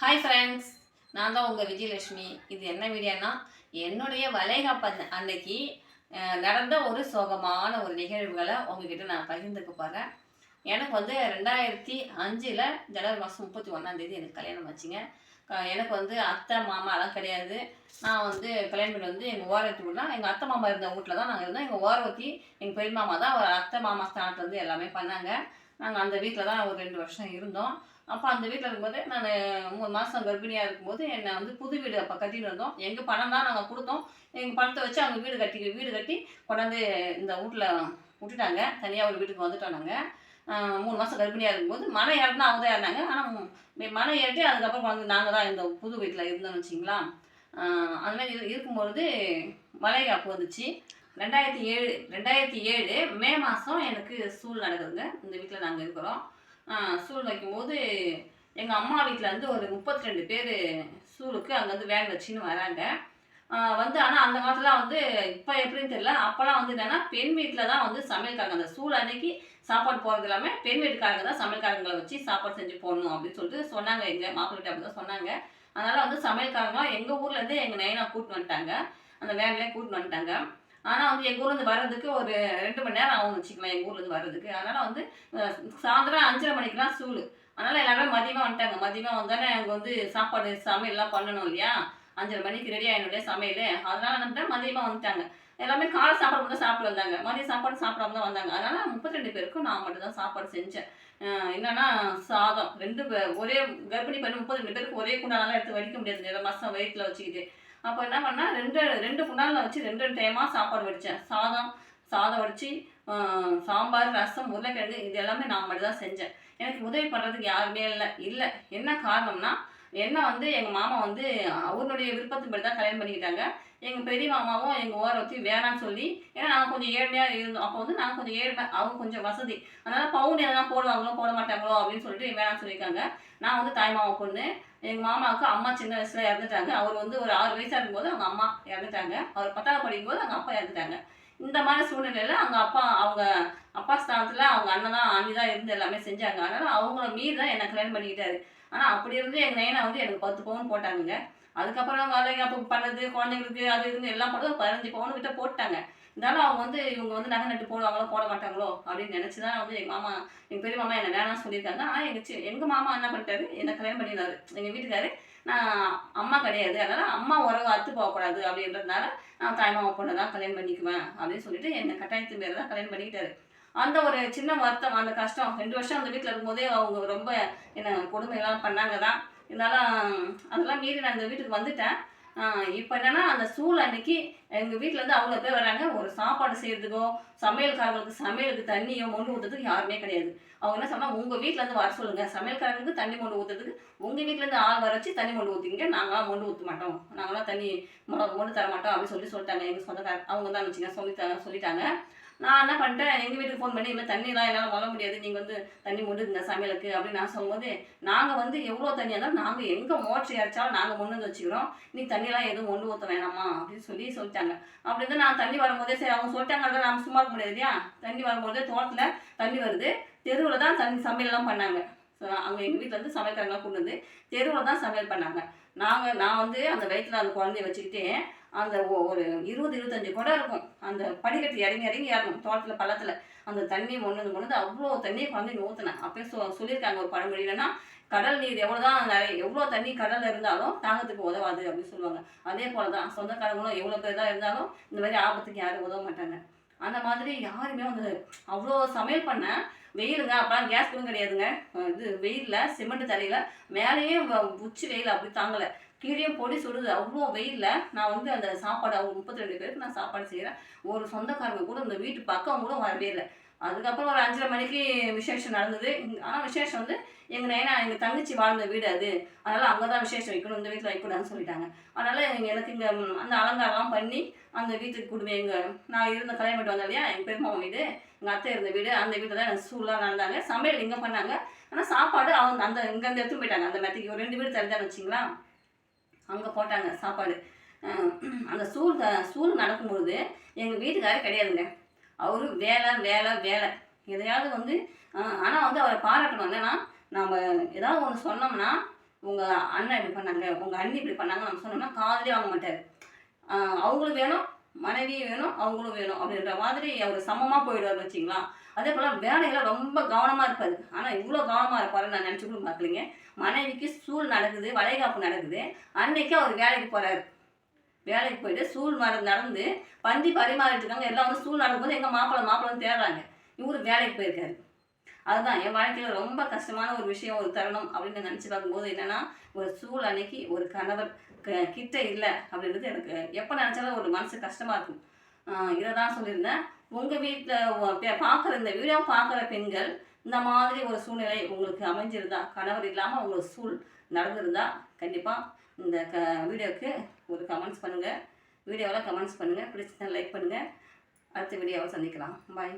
Hi friends நான் தான் உங்கள் விஜயலட்சுமி. இது என்ன வீடியோனா என்னுடைய வளைகாப்பு அன்னைக்கு நடந்த ஒரு சோகமான ஒரு நிகழ்வுகளை உங்ககிட்ட நான் பகிர்ந்துக்க போகிறேன் எனக்கு வந்து ரெண்டாயிரத்தி அஞ்சில் ஜனவரி மாதம் முப்பத்தி ஒன்றாந்தேதி எனக்கு கல்யாணம் ஆச்சுங்க. க- எனக்கு வந்து அத்தை மாமா எல்லாம் கிடையாது. நான் வந்து கல்யாணம் பண்ணி வந்து எங்கள் ஓரத்தி வீடுனா எங்கள் அத்தை மாமா இருந்த வீட்டில் தான் நாங்கள் இருந்தோம். எங்கள் ஓரத்தி எங்கள் பெரிய மாமா தான் ஒரு அத்தை மாமா ஸ்தானத்தில் வந்து எல்லாமே பண்ணாங்க. நாங்கள் அந்த வீட்டில் தான் ஒரு ரெண்டு வருஷம் இருந்தோம். அப்போ அந்த வீட்டில் இருக்கும்போது நான் மூணு மாதம் கர்ப்பிணியாக இருக்கும்போது என்னை வந்து புது வீடு அப்போ கட்டிட்டு இருந்தோம் எங்கள் பணம் தான் நாங்கள் கொடுத்தோம். எங்கள் பணத்தை வச்சு அவங்க வீடு கட்டி வீடு கட்டி கொண்டாந்து இந்த வீட்டில் விட்டுட்டாங்க. தனியாக ஒரு வீட்டுக்கு வந்துட்டோம் நாங்கள் மூணு மாதம் கர்ப்பிணியாக இருக்கும்போது மனை ஏறினா அவங்க தான் ஏறினாங்க. ஆனால் மனை ஏறிட்டு அதுக்கப்புறம் குழந்தை நாங்கள் தான் இந்த புது வீட்டில் இருந்தோம்னு வச்சிங்களா அந்த மாதிரி இருக்கும்பொழுது மழை அப்போ வந்துச்சு. ரெண்டாயிரத்தி ஏழு ரெண்டாயிரத்தி ஏழு மே மாதம் எனக்கு சூழ் நடக்குதுங்க. இந்த வீட்டில் நாங்கள் இருக்கிறோம். சூழ் வைக்கும்போது எங்கள் அம்மா வீட்டில் வந்து ஒரு முப்பத்தி ரெண்டு பேர் சூளுக்கு அங்கேருந்து வேன் வச்சுன்னு வராங்க. வந்து ஆனால் அந்த காலத்தில் வந்து இப்போ எப்படின்னு தெரியல. அப்போல்லாம் வந்து என்னென்னா பெண் வீட்டில் தான் வந்து சமையல்காரங்க. அந்த சூழ் அன்னைக்கு சாப்பாடு போகிறது எல்லாமே பெண் வீட்டுக்காரங்க தான் சமையல்காரங்களை வச்சு சாப்பாடு செஞ்சு போடணும் அப்படின்னு சொல்லிட்டு சொன்னாங்க. எங்கள் மாப்பிள்ளை அப்படி தான் சொன்னாங்க. அதனால் வந்து சமையல்காரங்களாம் எங்கள் ஊர்லேருந்து எங்கள் நைனா கூட்டின்னு வந்துட்டாங்க. அந்த வேன்லேயே கூட்டின்னு வந்துட்டாங்க. ஆனால் வந்து எங்கள் ஊர்லேருந்து வர்றதுக்கு ஒரு ரெண்டு மணி நேரம் ஆகும் வச்சுக்கலாம் எங்கள் ஊர்லேருந்து வர்றதுக்கு. அதனால் வந்து சாயந்தரம் அஞ்சரை மணிக்கெலாம் சூழ் அதனால் எல்லாருமே மதியமாக வந்துட்டாங்க. மதியமாக வந்தாலே அங்கே வந்து சாப்பாடு சமையல்லாம் பண்ணணும் இல்லையா? அஞ்சரை மணிக்கு ரெடி ஆகினுடைய சமையல்? அதனால வந்துட்டு மதியமாக வந்துட்டாங்க. எல்லாமே காலை சாப்பாடு மட்டும் தான் சாப்பிட்டு வந்தாங்க. மதிய சாப்பாடு சாப்பிடாம தான் வந்தாங்க. அதனால முப்பத்தி ரெண்டு பேருக்கும் நான் மட்டும் தான் சாப்பாடு செஞ்சேன். என்னன்னா சாதம். ரெண்டு ஒரே கர்ப்பிணி பெண் முப்பத்தி ரெண்டு பேருக்கு ஒரே குண்டானெல்லாம் எடுத்து வடிக்க முடியாது. நிறைய மாதம் வயிற்றுல வச்சுக்கிட்டு. அப்போ என்ன பண்ணால் ரெண்டு ரெண்டு குண்டானில் வச்சு ரெண்டு ரெண்டு டைமாக சாப்பாடு வடித்தேன் சாதம் சாதம் வடித்து சாம்பார் ரசம் உருளைக்கிழங்கு இது எல்லாமே நான் மட்டும் தான் செஞ்சேன். எனக்கு உதவி பண்ணுறதுக்கு யாருமே இல்லை. இல்லை. என்ன காரணம்னா என்ன வந்து எங்கள் மாமா வந்து அவருடைய விருப்பத்தின்படி தான் கல்யாணம் பண்ணிக்கிட்டாங்க. எங்கள் பெரிய மாமாவும் எங்கள் ஓரவத்தி வேணாம்னு சொல்லி ஏன்னா நாங்கள் கொஞ்சம் ஏழ்மையாக இருந்தோம். அப்போ வந்து நாங்கள் கொஞ்சம் ஏழ்மை அவங்க கொஞ்சம் வசதி. அதனால் பவுன் எதனா போடுவாங்களோ போட மாட்டாங்களோ அப்படின்னு சொல்லிட்டு வேணாம்னு சொல்லியிருக்காங்க. நான் வந்து தாய் மாமா பொண்ணு. எங்கள் மாமாவுக்கு அம்மா சின்ன வயசில் இறந்துட்டாங்க. அவர் வந்து ஒரு ஆறு வயசாக இருக்கும்போது அவங்க அம்மா இறந்துட்டாங்க. அவர் பத்தாவது படிக்கும்போது அவங்க அப்பா இறந்துட்டாங்க. இந்த மாதிரி சூழ்நிலையில் அவங்க அப்பா அவங்க அப்பா காலத்தில் அவங்க அண்ணன் தான் ஆண்டி தான் இருந்து எல்லாமே செஞ்சாங்க. அதனால் அவங்கள மீறி தான் என்னை கல்யாணம் பண்ணிக்கிட்டாரு. ஆனால் அப்படி இருந்து எங்கள் நைனா வந்து எனக்கு பத்து பவுன் போட்டாங்க அதுக்கப்புறம் வேலைக்கு அப்போ பண்ணது குழந்தைங்களுக்கு அது இருந்து எல்லாம் போட்டு பதினஞ்சு பவுன் கிட்ட போட்டாங்க. இருந்தாலும் அவங்க வந்து இவங்க வந்து நகை நட்டு போடுவாங்களோ போட மாட்டாங்களோ அப்படின்னு நினச்சி தான் வந்து எங்கள் மாமா எங்கள் பெரிய மாமா என்ன வேணாம்னு சொல்லியிருக்காங்க. ஆனால் எங்கள் சி எங்கள் மாமா என்ன பண்ணிட்டாரு? என்னை கல்யாணம் பண்ணினாரு. எங்கள் வீட்டுக்காரு நான் அம்மா கிடையாது. அதனால் அம்மா உறவு அத்து போகக்கூடாது அப்படின்றதுனால நான் தாய்மாமா பொண்ணை தான் கல்யாணம் பண்ணிக்குவேன் அப்படின்னு சொல்லிட்டு என்னை கட்டாயத்து மேலே தான் கல்யாணம் பண்ணிக்கிட்டாரு. அந்த ஒரு சின்ன வருத்தம் அந்த கஷ்டம். ரெண்டு வருஷம் அந்த வீட்டில் இருக்கும்போதே அவங்க ரொம்ப என்ன கொடுமைலாம் பண்ணாங்க தான் இருந்தாலும் அதெல்லாம் மீறி நான் இந்த வீட்டுக்கு வந்துட்டேன். இப்போ என்னன்னா அந்த சூழ் அன்னைக்கு எங்கள் வீட்டிலேருந்து அவ்வளோ பேர் வராங்க. ஒரு சாப்பாடு செய்கிறதுக்கோ சமையல்காரங்களுக்கு சமையலுக்கு தண்ணியோ மொண்டு ஊற்றுறதுக்கு யாருமே கிடையாது. அவங்க என்ன சொன்னால் உங்கள் வீட்டிலேருந்து வர சொல்லுங்கள் சமையல்காரங்களுக்கு தண்ணி மொண்டு ஊற்றுறதுக்கு உங்கள் வீட்டிலேருந்து ஆள் வர வச்சு தண்ணி மொண்டு ஊற்றிங்க நாங்களாம் மொண்டு ஊற்ற மாட்டோம். நாங்களாம் தண்ணி மொண்டு தர மாட்டோம் அப்படின்னு சொல்லி சொல்லிட்டாங்க. எங்கள் சொந்தக்கார அவங்க தான் வச்சுங்க சொல்லி சொல்லிட்டாங்க. நான் என்ன பண்ணிட்டேன்? எங்கள் வீட்டுக்கு ஃபோன் பண்ணி இல்லை தண்ணிலாம் என்னால் வர முடியாது. நீங்கள் வந்து தண்ணி மொண்டுங்க சமையலுக்கு அப்படின்னு நான் சொல்லும்போது நாங்கள் வந்து எவ்வளோ தண்ணி இருந்தாலும் நாங்கள் எங்கே மோட்டர் இறைச்சாலும் நாங்கள் கொண்டு வந்து வச்சுக்கிறோம். நீ தண்ணியெல்லாம் எதுவும் ஒன்று ஊற்ற வேணாமா? அப்படின்னு சொல்லி சொல்லிட்டாங்க. அப்படி இருந்து நான் தண்ணி வரும்போதே சரி அவங்க சொல்லிட்டாங்க நாம் சும்மா இருக்க முடியாது இல்லையா? தண்ணி வரும்போதே தோட்டத்தில் தண்ணி வருது. தெருவில் தான் தண்ணி சமையல்லாம் பண்ணாங்க. ஸோ அங்கே எங்கள் வீட்டில் வந்து சமையல்காரங்களாம் கொண்டு வந்து தெருவில் தான் சமையல் பண்ணாங்க. நாங்கள் நான் வந்து அந்த வயிற்றில் அந்த குழந்தைய வச்சுக்கிட்டேன் அந்த ஒரு இருபது இருபத்தஞ்சு குடம் இருக்கும். அந்த படிக்கட்டு இறங்கி இறங்கி ஏறணும். தோட்டத்தில் பள்ளத்தில். அந்த தண்ணி ஒன்று கொண்டு அவ்வளோ தண்ணியை குழந்தைங்க ஊற்றினேன் அப்பயே சொ சொல்லியிருக்காங்க ஒரு பழமொழி கடல் நீர் எவ்வளோ தான் நிறைய எவ்வளோ தண்ணி கடலில் இருந்தாலும் தாகத்துக்கு உதவாது அப்படின்னு சொல்லுவாங்க. அதே போல தான் சொந்தக்காரங்களும் எவ்வளோ பேர் தான் இருந்தாலும் இந்த மாதிரி ஆபத்துக்கு யாரும் உதவ மாட்டாங்க. அந்த மாதிரி யாருமே வந்து அவ்வளோ சமையல் பண்ண வெயிலுங்க அப்போலாம் கேஸ் கூட கிடையாதுங்க இது வெயிலில் சிமெண்ட் தரையில் மேலேயே உச்சி வெயில் அப்படி தாங்கலை. கீழே பொடி சுடுது. அவ்வளோ வெயிலில் நான் வந்து அந்த சாப்பாடு அவங்க முப்பத்தி ரெண்டு பேருக்கு நான் சாப்பாடு செய்கிறேன் ஒரு சொந்தக்காரங்க கூட இந்த வீட்டு பக்கம் கூட வரவே இல்லை. அதுக்கப்புறம் ஒரு அஞ்சரை மணிக்கு விசேஷம் நடந்தது. ஆனால் விசேஷம் வந்து எங்கள் நைனா எங்கள் தங்கச்சி வாழ்ந்த வீடு அது. அதனால் அங்கே தான் விசேஷம் வைக்கணும் இந்த வீட்டில் வைக்கூடாதுன்னு சொல்லிட்டாங்க. அதனால் எனக்கு இங்கே அந்த அலங்காரம்லாம் பண்ணி அந்த வீட்டுக்கு கொடுமை எங்கள் நான் இருந்த கல்யாணம் பண்ணிட்டு வந்தேன் இல்லையா எங்கள் பெருமாவன் வீடு எங்கள் அத்தை இருந்த வீடு அந்த வீட்டில் தான் எனக்கு சூழலாக நடந்தாங்க. சமையல் இங்கே பண்ணாங்க. ஆனால் சாப்பாடு அவங்க அந்த இங்கேருந்து எடுத்து போயிட்டாங்க. அந்த மெத்தைக்கு ஒரு ரெண்டு வீடு தருதான்னு வச்சிங்களா? அங்கே போட்டாங்க சாப்பாடு. அந்த சூழ் த- சூழ் நடக்கும்பொழுது எங்கள் வீட்டுக்காரே கிடையாதுங்க. அவரு வேலை வேலை வேலை. எதையாவது வந்து ஆனால் வந்து அவரை பாராட்டணும். என்னன்னா நம்ம ஏதாவது ஒன்று சொன்னோம்னா உங்கள் அண்ணன் இப்படி பண்ணாங்க உங்கள் அண்ணி இப்படி பண்ணாங்க நம்ம சொன்னோம்னா காதலே வாங்க மாட்டார். அவங்களும் வேணும் மனைவியும் வேணும் அவங்களும் வேணும் அப்படின்ற மாதிரி அவர் சமமாக போயிடுவார் வச்சிங்களா அதே போல் வேலையில் ரொம்ப கவனமாக இருப்பார். ஆனால் இவ்வளோ கவனமாக இருப்பார் நான் நினச்சி கூட பார்க்கலிங்க. மனைவிக்கு சூழ் நடக்குது வளைகாப்பு நடக்குது. அன்னைக்கு அவர் வேலைக்கு போகிறாரு வேலைக்கு போயிட்டு சூழ் நட- நடந்து பந்தி பரிமாறிட்டு இருக்காங்க. எல்லாம் வந்து சூழ் நடக்கும்போது எங்கள் மாப்பிள்ளை மாப்பிள்ளைன்னு தேடுறாங்க. இவரு வேலைக்கு போயிருக்காரு. அதுதான் என் வாழ்க்கையில் ரொம்ப கஷ்டமான ஒரு விஷயம் ஒரு தருணம் அப்படின்னு நினச்சி பார்க்கும்போது என்னன்னா ஒரு சூழ் அன்னைக்கு ஒரு கணவர் க- கிட்ட இல்லை அப்படின்றது எனக்கு எப்போ நினச்சாலும் ஒரு மனசு கஷ்டமாக இருக்கும். இதை தான் சொல்லியிருந்தேன். உங்கள் வீட்டில் பார்க்குற இந்த வீடியோ பார்க்குற பெண்கள் இந்த மாதிரி ஒரு சூழ்நிலை உங்களுக்கு அமைஞ்சிருந்தா கணவர் இல்லாமல் உங்களுக்கு சூழ் நடந்திருந்தா கண்டிப்பாக இந்த க வீடியோவுக்கு ஒரு கமெண்ட்ஸ் பண்ணுங்கள் வீடியோவில் கமெண்ட்ஸ் பண்ணுங்கள் பிடிச்சிருந்தா லைக் பண்ணுங்கள் அடுத்த வீடியோவை சந்திக்கலாம். பாய்